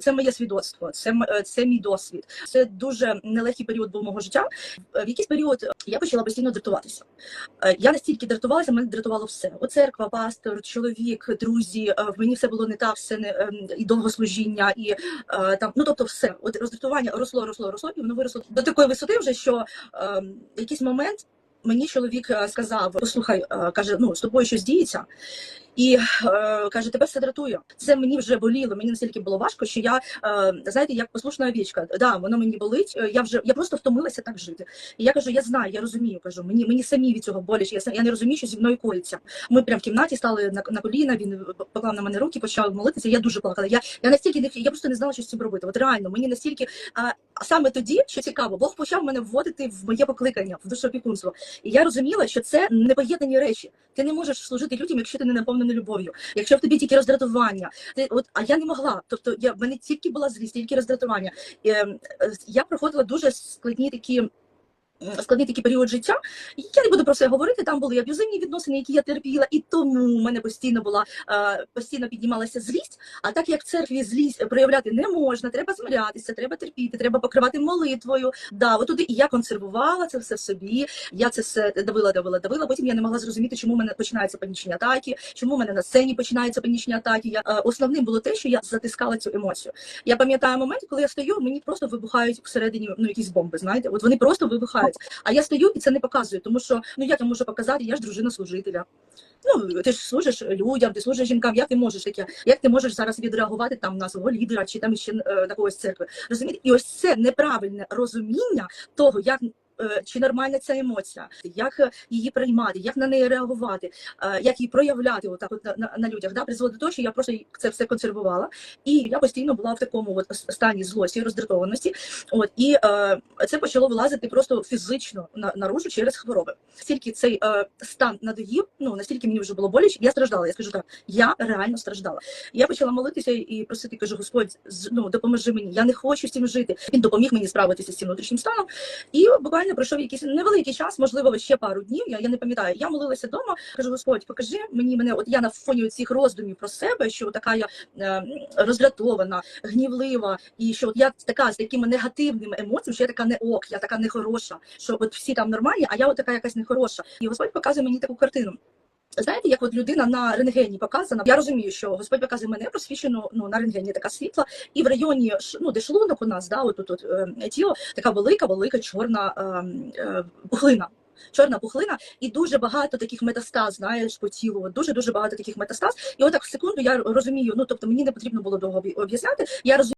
Це моє свідоцтво, це е, це мій досвід. Це дуже нелегкий період був мого життя. В якийсь період я почала постійно дратуватися. Е, Я настільки дратувалася, мене дратувало все. О, церква, пастор, чоловік, друзі. е, В мені все було не так, все не ем, і довгослужіння, і е, там, ну тобто, все. От роздратування росло, росло, росло, і воно виросло до такої висоти, вже що в якийсь момент. Мені чоловік е, сказав: послухай, е, каже, ну з тобою щось діється, і е, каже, тебе все дратує. Це мені вже боліло. Мені настільки було важко, що я е, знаєте, як послушна овічка. Да, воно мені болить. е, Я вже я просто втомилася так жити. І я кажу, я знаю, я розумію. Кажу, мені мені самі від цього боляче. Я я не розумію, що зі мною коїться. Ми прям в кімнаті стали на, на коліна. Він поклав на мене руки, почав молитися. Я дуже плакала. Я я настільки не я просто не знала, що з цим робити. От реально, мені настільки а, саме тоді, що цікаво, Бог почав мене вводити в моє покликання, в душоопікунство. І я розуміла, що це непоєднані речі. Ти не можеш служити людям, якщо ти не наповнений любов'ю. Якщо в тобі тільки роздратування, ти от а я не могла. Тобто я в мене тільки була злість, тільки роздратування. Е, е, я проходила дуже складні такі. Складний такий період життя, я не буду про це говорити. Там були аб'юзивні відносини, які я терпіла, і тому в мене постійно була е, постійно піднімалася злість. А так як в церкві злість проявляти не можна, треба змирятися, треба терпіти, треба покривати молитвою. Да, от туди і я консервувала це все в собі. Я це все давила, давила, давила. Потім я не могла зрозуміти, чому в мене починаються панічні атаки, чому в мене на сцені починаються панічні атаки. Я е, основним було те, що я затискала цю емоцію. Я пам'ятаю момент, коли я стою, мені просто вибухають всередині ну якісь бомби. Знаєте, от вони просто вибухають. А я стою і це не показую, тому що ну як я можу показати, я ж дружина служителя. Ну ти ж служиш людям, ти служиш жінкам. Як ти можеш таке? Як ти можеш зараз відреагувати там на свого лідера чи там ще е, на когось церкви? Розумієте? І ось це неправильне розуміння того, як. Е, Чи нормальна ця емоція, як е, її приймати, як на неї реагувати, е, як її проявляти отак от на, на, на людях, да, призводить до того, що я просто це все консервувала, і я постійно була в такому от стані злості, роздратованості. От і е, це почало вилазити просто фізично на наружу через хвороби. Стільки цей е, стан надоїв, ну настільки мені вже було боляче, я страждала. Я скажу так, я реально страждала. Я почала молитися і просити, кажу, Господь, ну допоможи мені. Я не хочу з цим жити. Він допоміг мені справитися з цим внутрішнім станом. І буквально пройшов якийсь невеликий час, можливо, ще пару днів. Я, я не пам'ятаю. Я молилася вдома. Кажу, Господь, покажи мені мене. От я на фоні цих роздумів про себе, що така я е, роздратована, гнівлива, і що от я така з такими негативними емоціями, що я така не ок, я така нехороша, що от всі там нормальні, а я от така якась нехороша. І Господь показує мені таку картину. Знаєте, як от людина на рентгені показана, я розумію, що Господь показує мене просвічену ну на рентгені така світла, і в районі ну, де шлунок у нас, да, от тут от, е, тіло, така велика, велика чорна е, е, пухлина. Чорна пухлина, і дуже багато таких метастаз, знаєш, по тілу. Дуже дуже багато таких метастаз. І отак в секунду я розумію. Ну тобто мені не потрібно було довго об'ясняти. Я розумію.